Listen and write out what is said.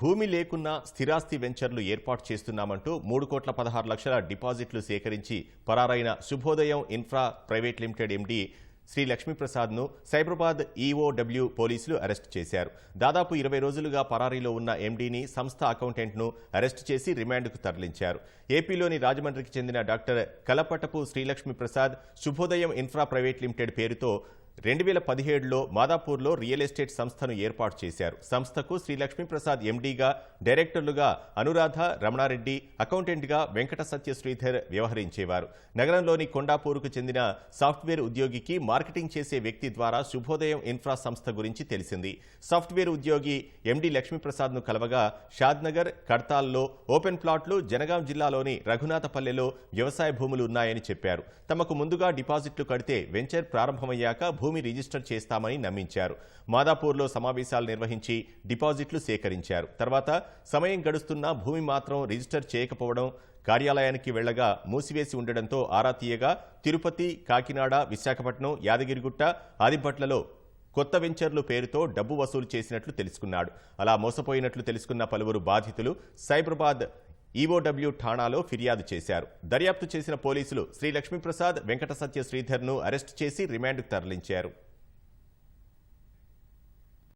భూమి లేకున్నా స్థిరాస్తి వెంచర్లు ఏర్పాటు చేస్తున్నామంటూ మూడు కోట్ల పదహారు లక్షల డిపాజిట్లు సేకరించి పరారైన Subhodayam infra private limited MD Sri లక్ష్మీప్రసాద్ను Cyberabad EOW పోలీసులు అరెస్ట్ చేశారు. దాదాపు ఇరవై రోజులుగా పరారీలో ఉన్న ఎండీని సంస్థ అకౌంటెంట్ను అరెస్ట్ చేసి రిమాండ్కు తరలించారు. ఏపీలోని రాజమండ్రికి చెందిన డాక్టర్ కలపటపు శ్రీలక్ష్మీప్రసాద్ శుభోదయం ఇన్ఫ్రా ప్రైవేట్ లిమిటెడ్ పేరుతో రెండు వేల పదిహేడులో మాదాపూర్లో రియల్ ఎస్టేట్ సంస్థను ఏర్పాటు చేశారు. సంస్థకు శ్రీ లక్ష్మీప్రసాద్ ఎండీగా డైరెక్టర్లుగా అనురాధ రమణారెడ్డి అకౌంటెంట్గా వెంకట సత్య శ్రీధర్ వ్యవహరించేవారు. నగరంలోని కొండాపూర్కు చెందిన సాఫ్ట్వేర్ ఉద్యోగికి మార్కెటింగ్ చేసే వ్యక్తి ద్వారా శుభోదయం ఇన్ఫ్రా సంస్థ గురించి తెలిసింది. సాఫ్ట్వేర్ ఉద్యోగి ఎండి లక్ష్మీప్రసాద్ను కలవగా షాద్నగర్ కడతాల్లో ఓపెన్ ప్లాట్లు జనగాం జిల్లాలోని రఘునాథపల్లెలో వ్యవసాయ భూములు ఉన్నాయని చెప్పారు. తమకు ముందుగా డిపాజిట్లు కడితే వెంచర్ ప్రారంభమయ్యాక భూమి రిజిస్టర్ చేస్తామని నమ్మించారు. మాదాపూర్లో సమావేశాలు నిర్వహించి డిపాజిట్లు సేకరించారు. తర్వాత సమయం గడుస్తున్నా భూమి మాత్రం రిజిస్టర్ చేయకపోవడం కార్యాలయానికి వెళ్ళగా మూసివేసి ఉండడంతో ఆరా తీయగా తిరుపతి కాకినాడ విశాఖపట్నం యాదగిరిగుట్ట ఆదిపట్లలో కొత్త వెంచర్లు పేరుతో డబ్బు వసూలు చేసినట్లు తెలుసుకున్నాడు. అలా మోసపోయినట్లు తెలుసుకున్న పలువురు బాధితులు సైబరాబాద్ ఈఓడబ్ల్యూ ఠాణాలో ఫిర్యాదు చేశారు. దర్యాప్తు చేసిన పోలీసులు శ్రీ లక్ష్మీప్రసాద్ వెంకట సత్య శ్రీధర్ను అరెస్టు చేసి రిమాండ్కు తరలించారు.